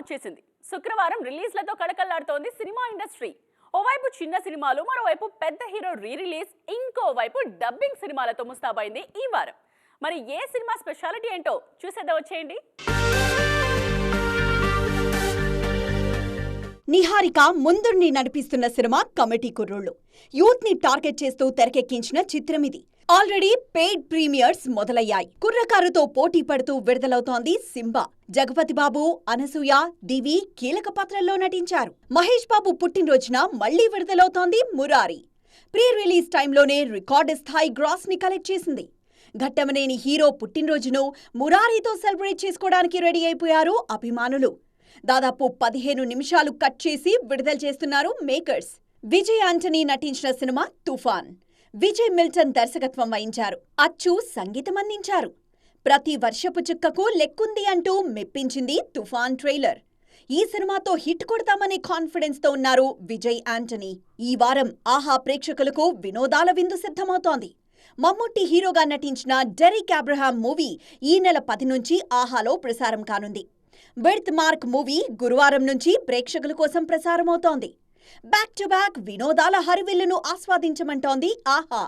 వచ్చేసింది. శుక్రవారం రిలీజ్లతో కడకల్లాడుతోంది cinema industry. ఓవైపు చిన్న సినిమాలు మరోవైపు పెద్ద హీరో రీ రిలీజ్ ఇంకోవైపు డబ్బింగ్ సినిమాలతో ముస్తాబైంది ఈ వారం. మరి ఏ సినిమా స్పెషాలిటీ ఏంటో చూసేద్దా వచ్చేయండి. నిహారిక ముందుండి నడిపిస్తున్న సినిమా కమిటీ కుర్రోళ్ళు. యూత్ని టార్గెట్ చేస్తూ తెరకెక్కించిన చిత్రం ఇది ఆల్రెడీ పెయిడ్ ప్రీమియర్స్ మొదలయ్యాయి. కుర్రకారుతో పోటీ పడుతూ విడుదలవుతోంది సింబా. జగపతి బాబు అనసూయ డివి కీలక పాత్రల్లో నటించారు. మహేష్ బాబు పుట్టినరోజున మళ్ళీ విడుదలవుతోంది మురారి. ప్రీ రిలీజ్ టైంలోనే రికార్డు స్థాయి గ్రాస్ని కలెక్ట్ చేసింది. ఘట్టమనేని హీరో పుట్టినరోజును మురారీతో సెలబ్రేట్ చేసుకోవడానికి రెడీ అయిపోయారు అభిమానులు. దాదాపు పదిహేను నిమిషాలు కట్ చేసి విడుదల చేస్తున్నారు మేకర్స్. విజయ్ ఆంటనీ నటించిన సినిమా తుఫాన్. విజయ్ మిల్టన్ దర్శకత్వం వహించారు. అచ్చు సంగీతం అందించారు. ప్రతి వర్షపు చుక్కకు లెక్కుంది అంటూ మెప్పించింది తుఫాన్ ట్రైలర్. ఈ సినిమాతో హిట్ కొడతామనే కాన్ఫిడెన్స్తో ఉన్నారు విజయ్ ఆంటనీ. ఈ వారం ఆహా ప్రేక్షకులకు వినోదాల విందు సిద్ధమవుతోంది. మమ్ముట్టి హీరోగా నటించిన డెరిక్ అబ్రహాం మూవీ ఈ నెల పది నుంచి ఆహాలో ప్రసారం కానుంది. బెర్త్ మార్క్ మూవీ గురువారం నుంచి ప్రేక్షకుల కోసం ప్రసారమవుతోంది. బ్యాక్ టు బ్యాక్ వినోదాల హరివిల్లును ఆస్వాదించమంటోంది ఆహా.